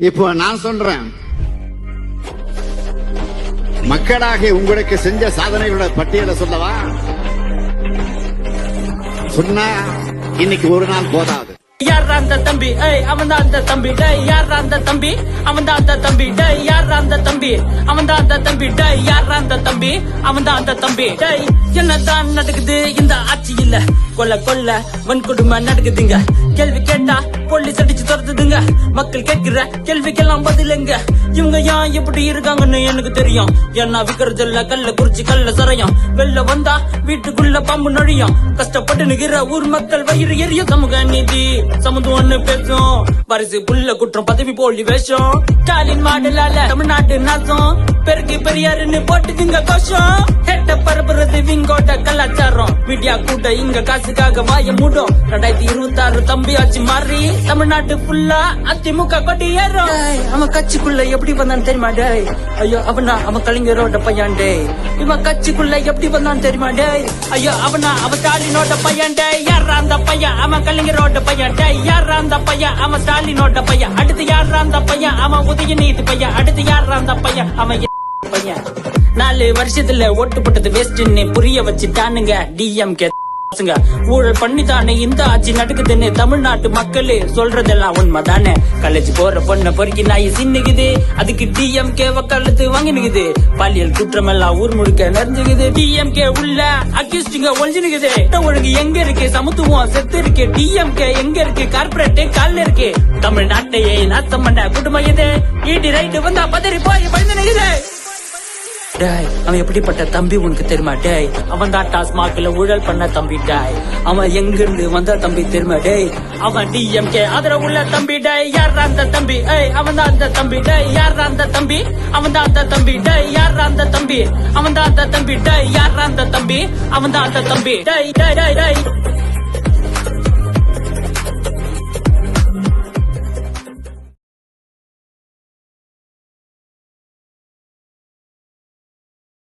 இப்போ நான் சொல்றேன். மக்களாக உங்களுக்கு செஞ்ச சாதனைகளோட பட்டியலை சொல்லவா? சொன்னா இன்னைக்கு ஒரு நாள் போதாது. யார் அந்த தம்பி? ஏய் அவன் தான் அந்த தம்பி. டேய் யார் அந்த தம்பி? அவன் தான் அந்த தம்பி. டேய் யார் அந்த தம்பி? அவன் தான் அந்த தம்பி. டேய் யார் அந்த தம்பி? அவன் தான் அந்த தம்பி. டேய் என்னதான் நடக்குது? இந்த ஆட்சி இல்ல. கொல்ல கொல்ல வன்கொடுமை நடக்குதுங்க. கேள்வி கேட்டா போலீஸ் அடிச்சு துரத்துதுங்க. மக்கள் கேட்கிற கேள்விக்கெல்லாம் பதிலுங்க. இவங்க ஏன் எப்படி இருக்காங்கன்னு எனக்கு தெரியும். ஏன்னா விக்கிறது இல்ல கல்ல குறிச்சி கல்ல சரையும். வெளில வந்தா வீட்டுக்குள்ள பாம்பு நழியும். கஷ்டப்பட்டு நிக்கிற ஊர் மக்கள் வயிறு எரிய சமூக நீதி சமத்துவம்னு பேசும். பரிசு புள்ள குற்றம் பதவி போலி வேஷம். ஸ்டாலின் மாடலால தமிழ்நாட்டு நாசம். பெருக்கி பெரியாருன்னு போட்டுக்குங்க கோஷம். ஹெட்ட பரப்புறது விங்கோட்ட கலாச்சாரம் மீடியா கூட இங்க காசுக்காக வாய மூடும். ரெண்டாயிரத்தி இருபத்தி ஆறு தம்பி ஆச்சு மாறி தமிழ்நாட்டு ஃபுல்லா அதிமுக கொட்டி ஏறும். அவன் கட்சிக்குள்ள எப்படி வந்தான் தெரியுமா டேய்? ஐயோ அவனா அவன் கலைஞரோட பையன் டேய். இவன் கட்சிக்குள்ள எப்படி வந்தான் தெரியுமா டேய்? ஐயோ அவனா அவன் ஸ்டாலினோட பையன் டேய். யாரா அந்த பையன்? அவன் கலைஞரோட பையன் டேய். யாரா அந்த பையன்? அவன் ஸ்டாலினோட பையன். அடுத்து யாரா அந்த பையன்? அவன் உதயநீதி பையன். அடுத்து யாரா அந்த பையன்? அவன் பையன். நாலு வருஷத்துல ஓட்டு போட்டது வேஸ்ட்னு புரிய வச்சுட்டானுங்க. டிஎம்கே பசங்க. ஊழல் பண்ணித்தானே இந்த ஆட்சி நடக்குதுன்னு தமிழ்நாட்டு மக்களே சொல்றதெல்லாம் உண்மைதானே? காலேஜ் போற பொண்ண பொறுக்கி நாய் சின்னுக்குது அதுக்கு டிஎம்கே வக்காலத்து வாங்கினுக்குது பாலியல் குற்றம் எல்லாம் ஊர் முழுக்க நிறைஞ்சுக்குது டிஎம்கே உள்ள அக்யூஸ்டிங்க ஒழிஞ்சுனுக்குது ஒழுங்கு எங்க இருக்கு? சமத்துவம் செத்து இருக்கு. டிஎம்கே எங்க இருக்கு? கார்பரேட் கால்ல இருக்கு. தமிழ்நாட்டையே நாசம் பண்ண குடும்பம் இது. ஈடி ரைட்டு வந்தா பதறி போய் பயந்து டேய் அவன் எப்படிப்பட்ட தம்பி உனக்கு தெரியுமா? டேய் அவன் தான் டாஸ்மாக்ல ஊழல் பண்ண தம்பி டாய். அவன் எங்க இருந்து வந்த தம்பி தெரியுமா? டேய் அவன் டிஎம்கே ஆதரவு உள்ள தம்பி டேய். யார் அந்த தம்பி? ஏய் அவன் தான் அந்த தம்பி டேய். யார் அந்த தம்பி? அவன் தான் அந்த தம்பி டேய். யார் அந்த தம்பி? அவன் தான் அந்த தம்பி டேய். யார் அந்த தம்பி? அவன் தான் அந்த தம்பி டேய் டேய் டேய் டேய்.